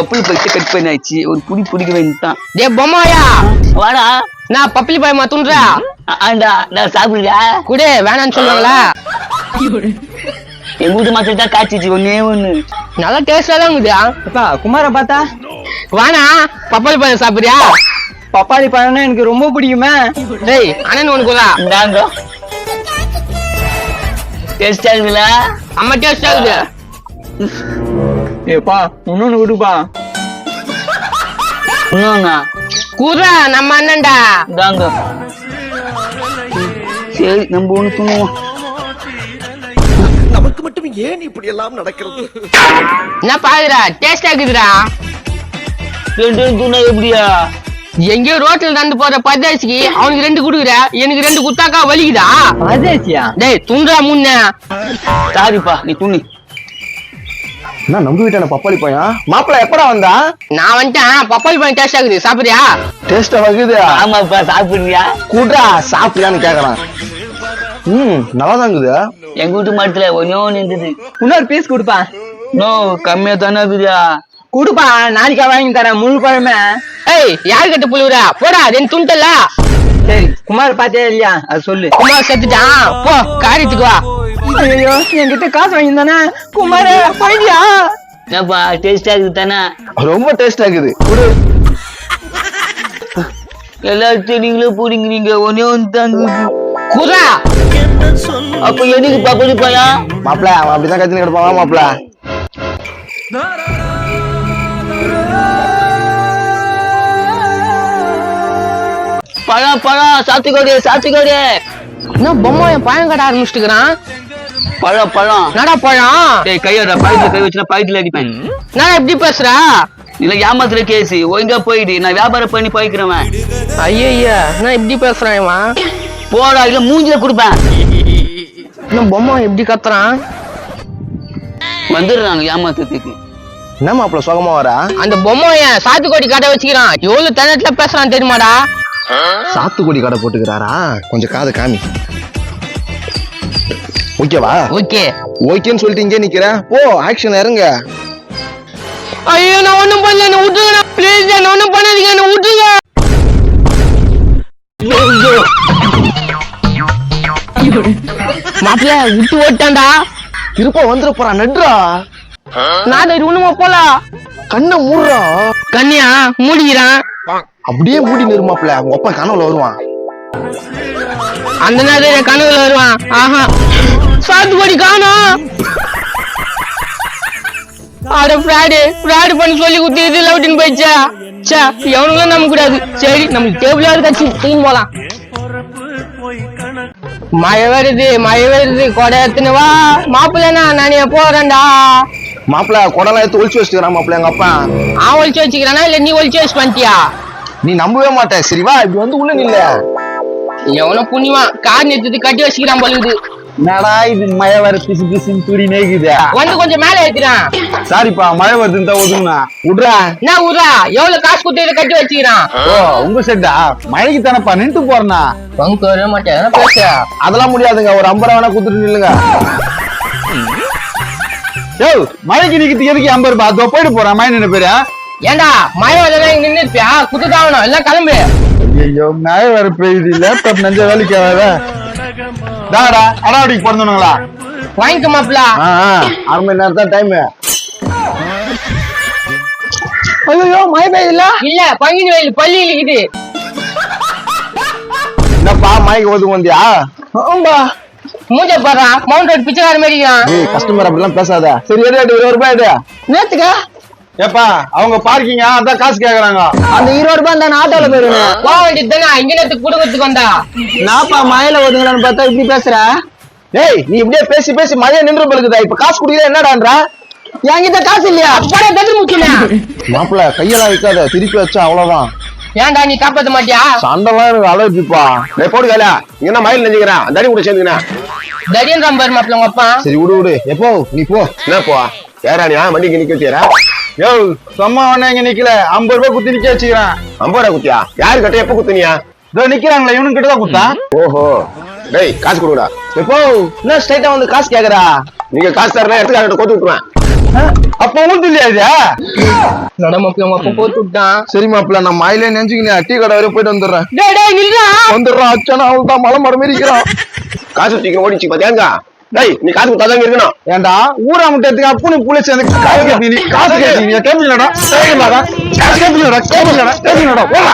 Bubble பைத்து cut பண்ணாச்சு ஒரு புடி பிடிக்க வேண்டியதான் டே பொம்மாயா? வாடா. நான் பப்பளி பாயமா துன்றா ஆ- ஆண்டா நான் சாப்பிடுறியா குடு வேணாம்னு சொல்லுவாங்களா? எங்க வீட்டு மக்கள் தான் காய்ச்சிச்சு ஒன்னே ஒண்ணு. நல்லா டேஸ்டா தான் இருக்குதா. அப்பா குமார பார்த்தா? வாணா பப்பளி பழம் சாப்பிடுறியா? பப்பாளி பழம்னா எனக்கு ரொம்ப பிடிக்குமே. டேய் அண்ணன் உனக்கு தான் இந்தாங்க. டேஸ்டா இருக்குல்ல அம்மா டேஸ்டா இருக்குது ஏப்பா இன்னொன்னு விடுப்பா. இன்னொன்னா? குர்ரா நம்ம அண்ணன்டா. இந்தாங்க. சரி நம்ம ஒண்ணு தூங்குவோம் நமக்கு மட்டும் ஏன் இப்படி எல்லாம் நடக்கிறது? என்ன பாக்குறா? டேஸ்டா இருக்குதுடா ரெண்டு தூணா எப்படியா? எங்கேயோ ரோட்ல நடந்து போற பத்தாசிக்கு அவனுக்கு ரெண்டு குடுக்குற. எனக்கு ரெண்டு குத்தாக்கா வலிக்குதா? அதேசியா டேய் துன்றா முன்ன. சாரிப்பா நீ துணி என்ன நம்பி விட்டான பப்பாளி பையன்? மாப்பிள்ள எப்படா வந்தா? நான் வந்துட்டேன். பப்பாளி பழம் டேஸ்டா இருக்குது சாப்பிடுறியா? டேஸ்டா வகுது ஆமாப்பா சாப்பிடுறியா? கூட்டா சாப்பிட்டியான்னு கேக்குறான். ம் நல்லா தான் இருக்குது எங்க வீட்டு மரத்துல ஒன்னே ஒண்ணு இருந்தது. இன்னொரு பீஸ் கொடுப்பா. நோ கம்மியா தானே இருக்குதா கொடுப்பா நாளைக்கா வாங்கி தரேன் முழு பழமே ஏய் யாரு கட்டு புழுவுறா? போடா ரெண்டு துண்டல்ல. சரி குமார் பாத்தியா இல்லையா? அது சொல்லு. குமார் செத்துட்டான். போ காரியத்துக்கு வா. ஐயோ என்கிட்ட காசு வாங்கி தானே குமார போயிடியா என்னப்பா டேஸ்டா இருக்குது தானே? ரொம்ப டேஸ்டா இருக்குது. குடு எல்லாத்தையும் நீங்களே போடுங்கிறீங்க ஒன்னே ஒன்று. குர்ரா அப்ப எதுக்கு பப்படி பழம் மாப்பிள்ள அவன் அப்படிதான் கத்தினு கிடப்பான். பழம் பழம் சாத்துக்கோடு சாத்துக்கோடு. என்ன பொம்மை என் பழம் கட்ட ஆரம்பிச்சுட்டுக்கிறான். பழம் பழம். என்னடா பழம்? டேய் கையோட பாயத்துல கை வச்சுனா பாயத்துல அடிப்பேன் நான் எப்படி பேசுறா? இல்ல ஏமாத்துற கேஸ் ஒழுங்கா போயிடு. நான் வியாபாரம் பண்ணி போய்க்கிறவன். ஐயா நான் எப்படி பேசுறான் இவன்? போடா இல்ல மூஞ்சில கொடுப்பேன். என்ன பொம்மை எப்படி கத்துறான்? வந்துடுறாங்க ஏமாத்துறதுக்கு. என்ன மாப்பிள்ள சுகமா வரா? அந்த பொம்மைய சாத்துக்கோடி கடை வச்சுக்கிறான். எவ்வளவு தனத்துல பேசுறான் தெரியுமாடா? சாத்துக்குடி கடை போட்டுக்கிறாரா? கொஞ்சம் காது காமி. ஓகேவா? ஓகே. ஓகேன்னு சொல்லிட்டு இங்கே நிக்கிறேன் ஓ ஆக்ஷன் இறங்க. ஐயோ நான் ஒண்ணும் பண்ணல என்ன விட்டுருங்க ப்ளீஸ் என்ன ஒண்ணும் பண்ணாதீங்க என்ன விட்டுருங்க. மாப்பிள்ள விட்டு ஓட்டான்டா திருப்ப வந்துட போறான் நட்ரா நான் ஒண்ணுமா போல? கண்ணை மூடுறா. கண்ணியா? மூடிக்கிறான். அப்படியே மூடி நிறுமாப்ல உங்க அப்பா கனவுல வருவான். அந்த நேரத்துல கனவுல வருவான். ஆஹா. சாத்துக்குடி காணோம் அட ஃப்ராடு ஃப்ராடு பண்ணி சொல்லி குத்தி இது லவுட்டின்னு போயிடுச்சா? சே எவனுங்களும் நம்ப கூடாது. சரி நம்மளுக்கு டேபிளாவது கட்சி தூங்கி போலாம். மழை வருது மழை வருது கொடை எடுத்துன்னு வா. மாப்பிள்ளனா நானே போறேன்டா. மாப்பிள்ள குடலாம் எடுத்து ஒளிச்சு வச்சுக்கிறான் மாப்பிள்ள எங்க அப்பா. அவன் ஒழிச்சு வச்சுக்கிறானா இல்ல நீ ஒழிச்சு வச்சு பண்ணிட்டியா? நீ நம்பவே மாட்டேன் சரிவா இப்படி வந்து உள்ள நில்ல. எவனோ புண்ணியவான் கார் நிறுத்தி கட்டி வச்சுக்கிறான் பழுகுது என்னடா இது மழை வர பிசு பிசுன்னு தூரி நேக்குது வந்து கொஞ்சம் மேல ஏத்துறான் சாரிப்பா மழை வருதுன்னு தான் ஒதுங்கண்ணா விட்றா என்ன ஊரா எவ்வளவு காசு கொடுத்து இதை கட்டி வச்சுக்கிறான்? ஓ உங்க செட்டா மழைக்கு தானப்பா நின்று போறேண்ணா பங்கு வர மாட்டேன் பேச. அதெல்லாம் முடியாதுங்க ஒரு ஐம்பது வேணா கொடுத்துட்டு நில்லுங்க. யோ மழைக்கு நிக்கிறதுக்கு எதுக்கு ஐம்பது ரூபாய்? அதோ போயிட்டு போறேன் மழை நின்று பேரு ஏண்டா மழை வரதான் இங்க நின்று இருப்பியா குத்துதாகணும் எல்லாம் கிளம்பு. ஐயோ மழை வர பெய்யுது லேப்டாப் நெஞ்ச வேலைக்கு ஆகாத தாடா அடாவடிக்கு பிறந்தவனுங்களா வாங்கிக்க மாப்பிளா. அரை மணி நேரம் தான் டைம் ஐயோ மழை பெய்யுதுல இல்ல பங்கினி வயல் பள்ளி இருக்குது என்னப்பா மழைக்கு ஒதுங்க வந்தியா? மூஞ்ச பாடுறா மவுண்ட் ரோட் பிச்சைக்கார மாதிரி கஸ்டமர் அப்படிலாம் பேசாத. சரி எடு இருபது ரூபாய் எடு. நேத்துக்கா? ஏப்பா அவங்க பார்க்கிங்க அதான் காசு கேக்குறாங்க. அந்த இருபது ரூபாய் தான் ஆட்டோல போயிருவேன் போக வேண்டியது தானே இங்க நேரத்துக்கு குடும்பத்துக்கு வந்தா. நாப்பா மழையில ஒதுங்கலான்னு பார்த்தா இப்படி பேசுற? ஏய் நீ இப்படியே பேசி பேசி மழையை நின்று பழுகுதா இப்ப காசு குடிக்கிற என்னடான்றா? என்கிட்ட காசு இல்லையா? போட தட்டு முக்கியமே மாப்பிள்ள கையெல்லாம் வைக்காத திருப்பி வச்சா அவ்வளவுதான். ஏன்டா நீ காப்பாத்த மாட்டியா? சண்டைலாம் எனக்கு அலர்ஜிப்பா. டேய் போடு இங்க என்ன மயில் நெஞ்சுக்கிறேன் தடி கூட சேர்ந்துக்கிறேன் தடியன் பாரு மாப்பிள்ள உங்க அப்பா. சரி விடு விடு. எப்போ? நீ போ. என்ன போ? ஏறானியா வண்டிக்கு நிக்க வச்சுக்கிறேன் யோ சும்மா ஒண்ணு இங்க நிக்கல. ஐம்பது ரூபாய் குத்தி நிக்க வச்சுக்கிறேன். ஐம்பது ரூபா குத்தியா? யாரு கட்ட எப்ப குத்துனியா? இதோ நிக்கிறாங்களே இவனுக்கு கிட்ட தான் குத்தா? ஓஹோ. டேய் காசு கொடுடா. எப்போ? என்ன ஸ்ட்ரைட்டா வந்து காசு கேக்குறா? நீங்க காசு தரல எடுத்து கொத்து விட்டுருவேன். அப்ப உங்களுக்கு இல்லையா இது? நட மாப்பிள்ள உங்க அப்பா போட்டு விட்டான் சரி மாப்பிள்ள நான் மயிலே நினைச்சுக்கினேன் டீ கடை வரையும் போயிட்டு வந்துடுறேன். டேய் டேய் நில்றா. வந்துடுறான் அச்சானா அவள் தான் மலை மரம் இருக்கிறான். காசு வச்சுக்க ஓடிச்சு பாத்தியாங்க டேய் நீ காசு கொடுத்தாதாங்க இருக்கணும். ஏன்டா? ஊரா முட்டத்துக்கு அப்புனு புளிச்சு அந்த காசு கேட்பீங்க காசு கேட்பீங்க கேட்பீங்கடா கேட்பீங்கடா காசு கேட்பீங்கடா கேட்பீங்கடா போடா.